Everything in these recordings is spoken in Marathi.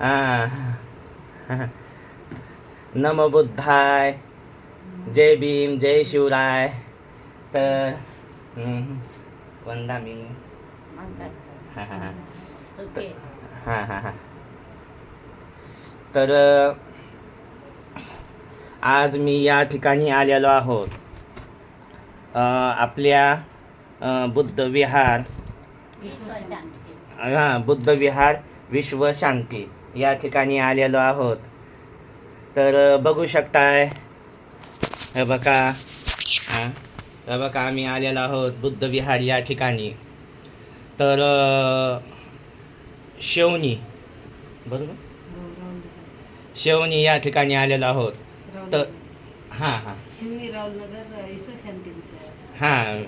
हा. नम बुद्धाय. जय भीम जय शिवराय. तर वंदा मी. हा, हा, हा. हां हां तर आज मी या ठिकाणी आलेलो आहोत. आपल्या बुद्ध विहार. हां बुद्ध विहार विश्व शांती. या ठिकाणी आलेलो आहोत. तर बघू शकताय. हे बघा. हां. हे बघा आम्ही आलेलो आहोत बुद्ध विहार या ठिकाणी. तर शेवणी. बरोबर? शेवणी या ठिकाणी आलेलो आहोत. तर हां हां. हां.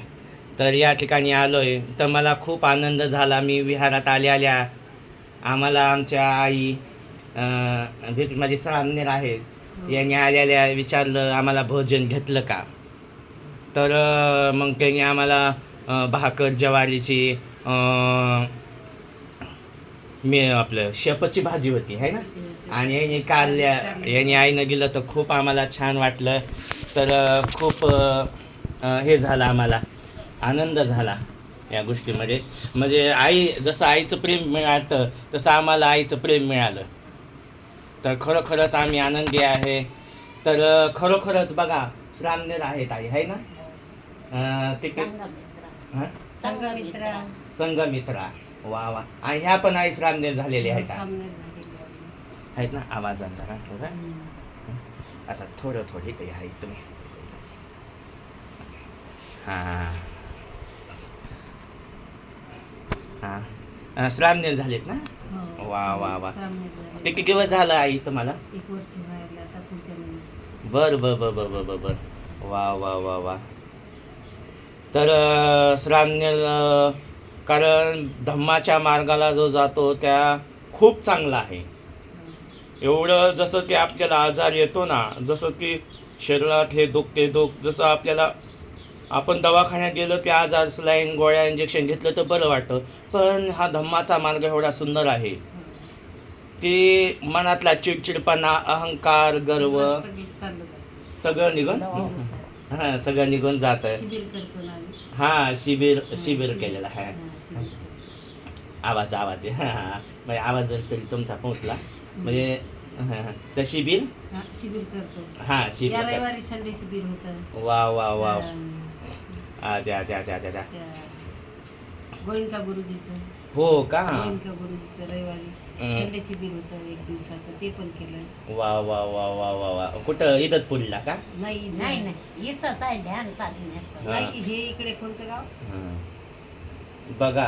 तर या ठिकाणी आलो आहे तर मला खूप आनंद झाला. मी विहारात आल्या आल्या आम्हाला आमच्या आई अं, माझे सामनेर आहेत यांनी आलेल्या विचारलं आम्हाला भोजन घेतलं का? तर अं, मग त्यांनी आम्हाला अं, भाकर ज्वारीची अं, मी आपलं शेपची भाजी होती आहे ना? आणि याने कारल्या याने आईनं गेलं तर खूप आम्हाला छान वाटलं. तर अ, खूप अ, अ, हे झालं आम्हाला. आनंद झाला. या गोष्टीमध्ये. म्हणजे आई जसं आईचं प्रेम मिळालं तसं आम्हाला आईचं प्रेम मिळालं. तर खरोखरच आम्ही आनंदी आहे. तर खरोखरच बघा श्रामनेर आहेत आई आहे ना? अ, ते काय- संघमित्र. हं? संघमित्रा. संघमित्रा. वा वा. आणि ह्या पण आई श्रामनेर झालेल्या आहेत आहे. आहेत. ना? आवाजात जरा थोडा. असं थोडं थोडं इथे आहे तुम्ही हां. हां. श्रामनेर झालेत ना? हो, वा, वा, वा. ते किती दिवस झालं आई तुम्हाला? एक वर्ष व्हायला आता पुढच्या महिन्यात. बर बर बर बर बर बर बर. वा वा वा वा. तर अं, कारण धम्माच्या मार्गाला जो जातो त्या खूप चांगला आहे. एवढं जसं की आपल्याला आजार येतो ना जसं की शरीरात हे दुख ते दुख जसं आपल्याला आपण दवाखान्यात गेलो की आजार सलाईन गोळ्या इंजेक्शन घेतलं तर बरं वाटतं. पण हा धम्माचा मार्ग एवढा सुंदर आहे की मनातला चिडचिडपणा अहंकार गर्व सगळं निघून हां सगळं निघून जात आहे. हां शिबिर शिबिर केलेलं आहे. हा. आवाज आवाज आहे. हां हां म्हणजे आवाज जर तरी तुमचा पोहोचला. म्हणजे. तर शिबिर? हा, शिबिर करतो. हां शिबिर कर- रविवारी संडे शिबिर होतं. वा वा वा. अच्छा अच्छा अच्छा अच्छा अच्छा त्या गुरुजीचं. हो का? गोविंका गुरुजीचं रविवारी. संडे शिबिर होतं एक दिवसाचं ते पण केलं. वा वा वा वा वा वा. कुठं? इदतपुरीला का? नाही नाही नाही. इथंच आहे ध्यान साधण्याचं. हा. नाही हे इकडे कोणतं गाव? हां. बघा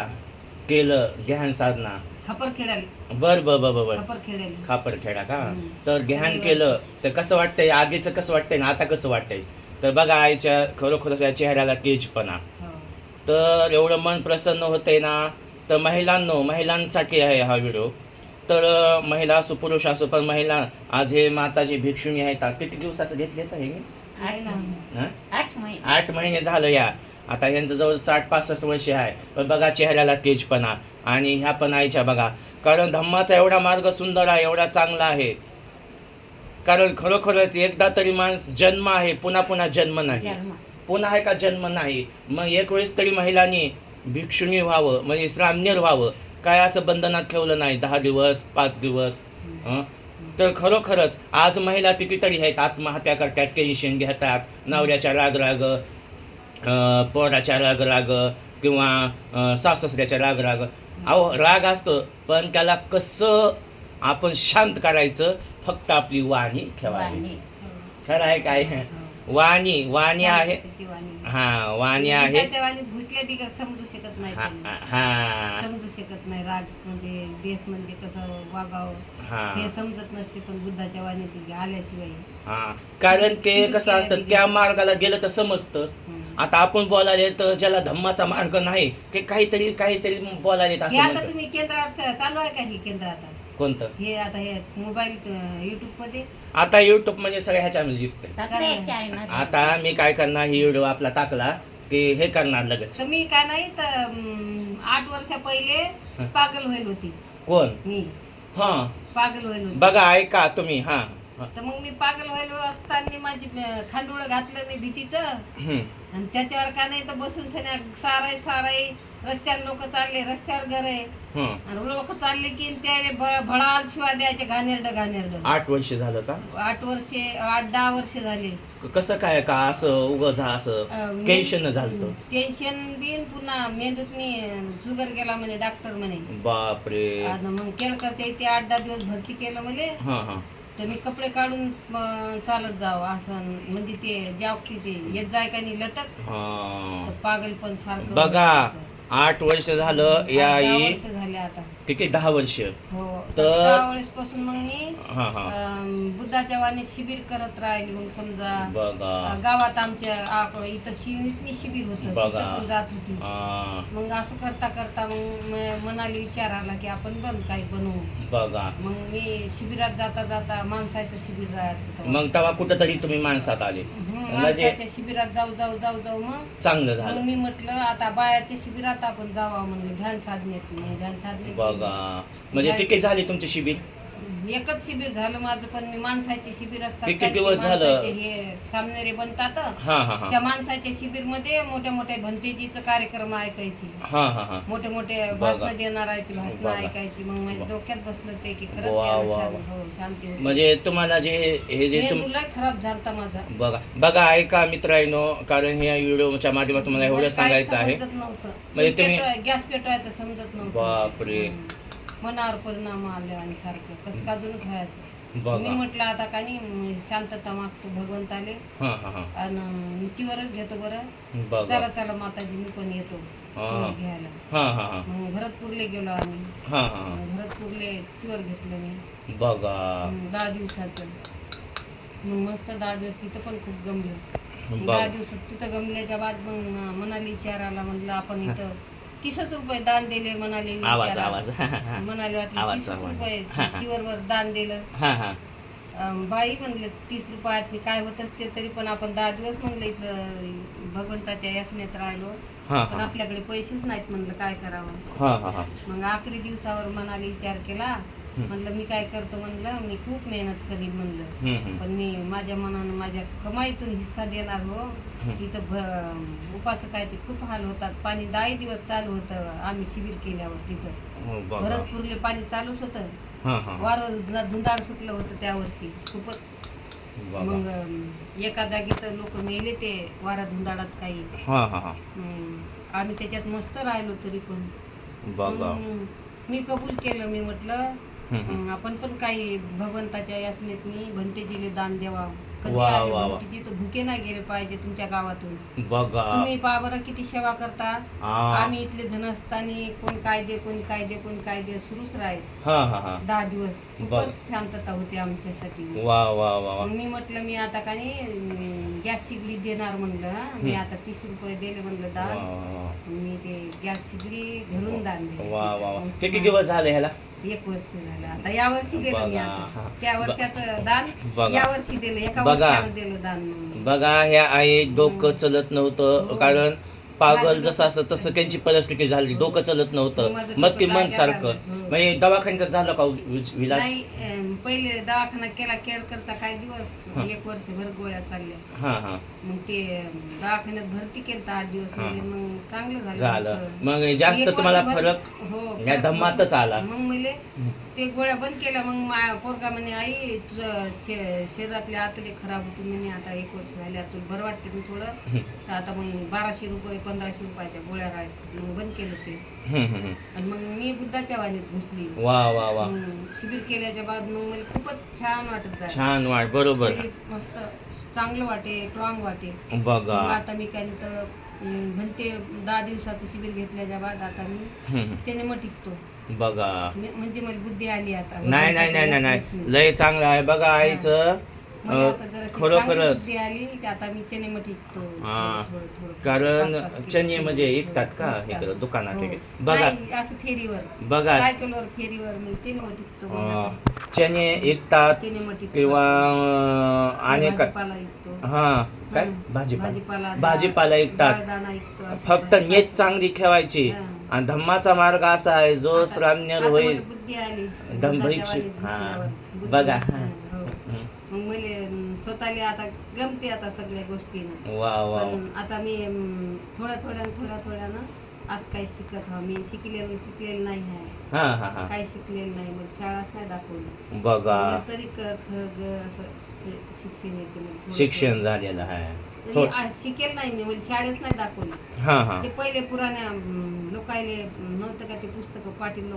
केलं ध्यान साधना. खापर खेळाले बर बर बर बर बर. खापर खेळाले खापरखेडा का? हम्म. तर ध्यान केलं. तर कसं वाटतंय? आगीचं कसं वाटतंय? ना आता कसं वाटतंय? तर बघा आईच्या खरोखरच या चेहऱ्याला तेजपणा हो. तर एवढं मन प्रसन्न होतंय ना तर महिलांनो महिलांसाठी आहे हा व्हिडिओ. तर महिला असो पुरुष असो पण महिला आज हे माताजी भिक्षुणी आहेत. किती दिवसाचं घेतले तर हे? आठ महिने. झालं या. आता यांचं जवळ साठ पासष्ट वर्ष आहे. पण बघा चेहऱ्याला तेजपणा आणि ह्या पण आईच्या बघा. कारण धम्माचा एवढा मार्ग सुंदर आहे एवढा चांगला आहे. कारण खरोखरच एकदा तरी माणूस जन्म आहे पुन्हा पुन्हा जन्म नाही. जन्म पुन्हा आहे का जन्म नाही? मग एक वेळेस तरी महिलांनी भिक्षुणी व्हावं म्हणजे श्रामणेर व्हावं. काय असं बंधनात ठेवलं नाही दहा दिवस पाच दिवस हं? तर खरोखरच आज महिला कितीतरी आहेत आत्महत्या करतात टेन्शन घेतात नवऱ्याच्या राग राग अं, पोराच्या राग राग किंवा अं, सासऱ्याच्या राग राग. अहो राग असतो पण त्याला कसं आपण शांत करायचं फक्त आपली वाणी ठेवावी. वाणी. खरं आहे काय? वाणी वाणी आहे. वाणी. हा वाणी आहे. घुसल्या बिगर समजू शकत नाही हा. हा. समजू शकत नाही. राग म्हणजे देश म्हणजे कसं वागावं. हे. हा समजत नसते पण बुद्धाच्या वाणीत आल्याशिवाय. हा. कारण ते कसं असतं त्या मार्गाला गेलं तर समजतं. हं. आता आपण बोलायला तर ज्याला धम्माचा मार्ग नाही ते काहीतरी काहीतरी बोलायला येत हे असं आता. तुम्ही केंद्रात चालू आहे का हे केंद्र आता? कोणतं? हे आता हे मोबाईल युट्यूबमध्ये. आता युट्यूब म्हणजे सगळ्या आहे ना. आता मी काय करणार ही व्हिडिओ आपला टाकला की हे करणार लगेच. तर मी काय नाही तर अं, आठ वर्ष पहिले पागल होईल होती. कोण? मी. हा. पागल व्हायलो बघा ऐका तुम्ही हा. हा. तर मग मी पागल व्हायलो असताना माझी खांडोळ घातलं मी भीतीचं. हम्म. आणि त्याच्यावर का नाही तर बसून सन्या साराय साराय रस्त्यावर लोक चालले रस्त्यावर घर आहे. आणि लोक चालले की त्याले भ- भडाल शिवाय द्यायचे घाणेरड घाणेरड. आठ वर्ष झालं का? आठ वर्षे आठ दहा वर्ष झाले. क- कसं काय का असं उगं झा असं टेन्शन झालं टेन्शन बिन पुन्हा मेंदूतनी शुगर गेला म्हणे डॉक्टर म्हणे. बापरे. आणि मग केळकरच्या इथे आठ दहा दिवस भरती केलं म्हणे. हा हा. तर मी कपडे काढून अं, चालत जावं असं. म्हणजे ते जावती ते येत जाय का नाही लटक हा. तर पागल पण सारखं बघा. आठ वर्ष झालं या आई आता. किती दहा वर्ष. हो तर- दहा वेळेसपासून मग मी हा हा. अं, बुद्धाच्या वाणी शिबिर करत राहिली. मग समजा बघा. अं, गावात आमच्या आप- इथं शिबिर होतं बघा. पण जात होती. हा. मग असं करता करता मग म- मनाली विचार आला की आपण पण काही बनवू. बघा. मग मी शिबिरात जाता जाता माणसाचं शिबिर राहायचं. तेव्हा. मग तेव्हा कुठंतरी तुम्ही माणसात आले. हं, माणसाच्या शिबिरात जाऊ जाऊ जाऊ जाऊ मग? चांगलं मग झालं मी म्हटलं आता बायाच्या शिबिरात आपण जावा म्हणलं. ध्यान साधनेत मग ध्यान साधने बघा. म्हणजे किती झाले तुमचे शिबिर? एकच शिबिर झालं माझं पण मी माणसाचे शिबिर असतात किती त्यात ते दिवस झालं? माणसाचे हे सामनेरे बनतात हा हा हा त्या माणसाच्या शिबिरमध्ये मोठ्या मोठ्या भंतेजीचं कार्यक्रम ऐकायची हा हा हा मोठे मोठे बघा. भाषण देणाराची भाषण बघा. ऐकायची मग माझ्या बघा. डोक्यात बसलं ते की खरंच वा, याला वा, शां- वा. हो, शांती होती. म्हणजे तुम्हाला जे हे जे तुम खराब झालता माझा बघा बघा ऐका मित्रांनो कारण ह्या व्हिडिओच्या माध्यमातून मला एवढं मला सांगायचं आहे समजत नव्हतं म्हणजे तुम्ही- गॅस पेटवायचं समजत नव्हतं बापरे. हम्म. मनावर परिणाम आले आणि सारखं. कसं का अजूनच व्हायचं? मी म्हटलं आता का नाही शांतता मागतो भगवंताले हा हा हा. आणि चिवरच घेतो बरं. चला चला माताजी मी पण येतो घ्यायला. हा हा हा. मग भरतपूरले गेलो आम्ही. हा हा भरतपूरले चिवर घेतलं मी. बघा. दहा दिवसाचं. मग मस्त दहा दिवस तिथं पण खूप गमलं. दहा दिवसात तिथं गमल्याच्या बाद मग मनाली विचारायला म्हणलं आपण इथं तीसच रुपये दान दिले मनाली आवाज. आवाज. म्हणाले वाटलं आवाज, तीस आवाज. रुपये हा, हा. चिवरवर दान दिलं हा हा अं, बाई म्हणले तीस रुपयात काय होत असते तरी पण आपण दहा दिवस म्हणलं इथं भगवंताच्या यासनेत राहिलो हा पण हा आपल्याकडे पैसेच नाहीत म्हणलं काय करावं हा हा हा मग आखरी दिवसावर मनाली विचार केला म्हणलं मी काय करतो? म्हणलं मी खूप मेहनत करीन म्हणलं. पण मी माझ्या मनानं माझ्या कमाईतून हिस्सा देणार हो. भ- उपासकायचे खूप हाल होतात. पाणी दहाही दिवस चालू होतं आम्ही शिबिर केल्यावर तिथं. हो, भरतपूरले पाणी चालूच होतं. हा हा. हा. वारं धुंदाळ सुटलं होतं त्या वर्षी. खूपच. मग एका जागी तर लोक मेले ते वारा धुंदाळात काही. आम्ही त्याच्यात मस्त राहिलो तरी पण. मी कबूल केलं. मी म्हटलं हम्म, आपण पण काही भगवंताच्या यासनेतनी भंतेजीले दान द्यावा. कधी वा, आले वा, वा. भंतेजी तर भुके नाही गेले पाहिजे तुमच्या गावातून. बघा. तुम्ही पहा बरं किती सेवा करता? हा. आम्ही इथले जण असताना कोण काय दे कोण काय दे कोण काय दे सुरूच राहील. हा हा हा. दहा दिवस. बरं. खूपच शांतता होती आमच्यासाठी. वा वा वा वा. मग मी म्हटलं मी आता का नाही गॅस शिगडी देणार म्हणलं. हा. मी. आता तीस रुपये दिले म्हणलं वा दान वा. मी ते गॅस शिगडी घरून दान दिले वा वा वा. मग किती दिवस झाले ह्याला? एक वर्ष झालं आता या वर्षी दिलं मी. आता त्या वर्षाचं दान. या वर्षी दिलं एका बघा. वर्षानं दिलं दान म्हणून. बघा ह्या आई डोकं चलत नव्हतं हो. कारण पागल जसं असं तसं त्यांची परिस्थिती झाली. डोकं चलत नव्हतं. मग ते मन सारखं. म्हणजे दवाखान्यात झालं का वि- विलाज नाही अं, पहिले दवाखाना केला केळकरचा काही दिवस. एक वर्षभर गोळ्या चालल्या. हा हा. मग ते अं, दवाखान्यात भरती केलं आठ दिवस. हं. म्हणजे मग चांगलं झालं. मग जास्त एक तुम्हाला वर्षभर- फरक हो या फरक धम्मातच आला. मग म्हणले ते गोळ्या बंद केल्या. मग मा- पोरगा म्हणे आई तुझं शे- शरीरातले आतडे खराब होते म्हणे. आता एक वर्ष झाले आता तुला बरं वाटते ना थोडं. हं. तर आता मग बाराशे रुपये पंधराशे रुपयाच्या गोळ्या राहत मग बंद केलं ते. आणि मग मी बुद्धाच्या वाणीत घुसली. वा वा वा. शिबिर केल्याच्या बाद मग मला खूपच छान वाटत जाय छान वाट बरोबर. मस्त चांगलं वाटे स्ट्रॉंग वाटे. मग बघा आता मी काय तर म्हणते दहा दिवसाचं शिबिर घेतल्याच्या बाद आता मी हम्म, त्याने मग टिकतो. बघा. मी- म्हणजे मला बुद्धी आली आता. नाही नाही नाही नाही नाही. लय चांगलं आहे बघा आईचं. खरोखरच आता मी हा. कारण. चने म्हणजे विकतात का विकतात. इकडं दुकानात हो. हे? बघा असं फेरीवर बघा सायकलवर फेरीवर मी चने मग टिकतो मग अं, आता. चने विकतात. किंवा आणि विकतो हा काय हं. भाजीपाला भाजीपाला विकतात विकतो फक्त. नेट चांगली ठेवायची हं. आणि धम्माचा मार्ग असा आहे जो श्राम्य होईल हा. बुद्धी- बघा. स्वतःला आता गमते आता सगळ्या गोष्टीनं. वा वा. पण आता मी अं, थोड्या थोड्या थोड्या थोड्यानं आज काही शिकत हा मी शिकलेलं शिकलेलं नाही आहे. हा हा हा. काही शिकलेलं नाही. मग शाळाच नाही दाखवली. बघा. तरी क- ख- ग असं शि- शिक्षण येते शिक्षण झालेलं आहे. थोड- आज शिकेल नाही मी म्हणजे शाळेच नाही दाखवली. हा हा. ते पहिले पुराण्या अं, लोकायले नव्हतं का ते पुस्तक पाटील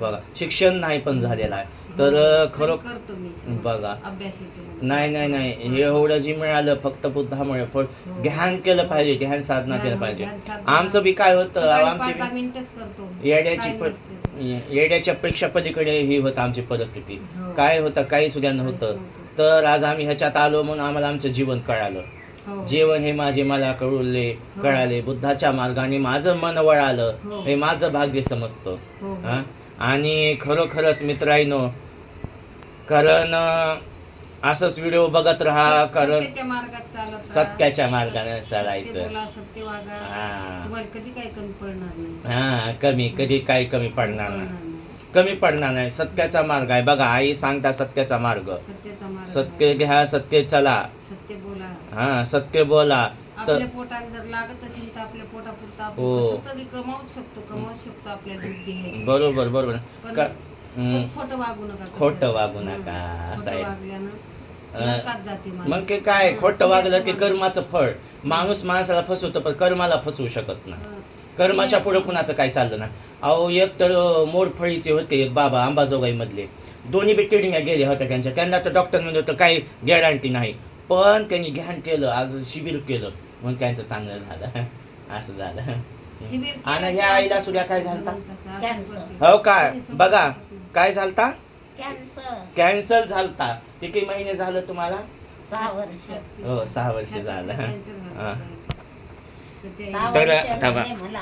बघा शिक्षण नाही पण झालेलं आहे. तर खरं करतो मी. बघा. अभ्यास येते. नाही नाही नाही. हे. एवढं जे मिळालं फक्त बुद्धामुळे पण हो. ध्यान केलं पाहिजे ध्यान साधना केलं हो, पाहिजे. ध्यान साधना. आमचं बी काय होतं सकाळी आमची पाच दहा बी मिनिटच करतो. येड्याची प-. येड्याच्या पेक्षा पलीकडे ही होतं आमची परिस्थिती. हो. काय होतं काही सुद्धा नव्हतं. काहीच नव्हतं. तर आज आम्ही ह्याच्यात आलो म्हणून आम्हाला आमचं जीवन कळालं. हो. जीवन हे माझे मला कळले हो. कळाले बुद्धाच्या मार्गाने माझं मन वळालं हो. हे माझं भाग्य समजतं? आणि खरोखरच मित्रांनो कारण असंच व्हिडिओ बघत राहा कारण सत्याच्या मार्गाने चालायचं हा. कमी पडणार नाही कमी कधी काही कमी पडणार नाही. कमी पडणार नाही सत्याचा मार्ग आहे बघा आई सांगता सत्याचा मार्ग सत्याचा मार्ग सत्य. घ्या सत्य चला सत्य बोला हा सत्य बोला तर आपल्या पोटाला जर लागत असेल तर आपल्या पोटापुरता आपण हो. कसं तरी कमावू शकतो कमावू शकतो आपल्या बुद्धी आहे बरोबर बरोबर पण का- हम्म. पण खोटं वागू नका खोटं. वागू हं. नका, असं खोटं आहे. वागल्यानं अं, नरकात जाते माणूस. मग ते काय खोटं वागलं ते कर्माचं फळ माणूस माणसाला फसवतो पण कर्माला फसवू शकत नाही हं. कर्माच्या पुढे कुणाचं काय चाललं ना अहो एक तर मोडफळीचे होते एक बाबा अंबाजोगाई मधले दोन्ही बी किडण्या गेल्या होत्या त्यांच्या. त्यांना तर डॉक्टर म्हणत होतं काही गॅरंटी नाही. पण त्यांनी घ्यान केलं आज शिबिर केलं. म्हणून त्यांचं चांगलं झालं. असं झालं. आणि ह्या आईला सुद्धा काय झालं भगवंताचं असं कॅन्सर. करते. हो काय बघा. काय झालता? कॅन्सर कॅन्सर झालता. किती महिने झालं तुम्हाला? सहा वर्ष. हो, सहा वर्ष झालं. कॅन्सर झालं. हा. तर ते- सहा तर वर्ष थांबा. झाले मला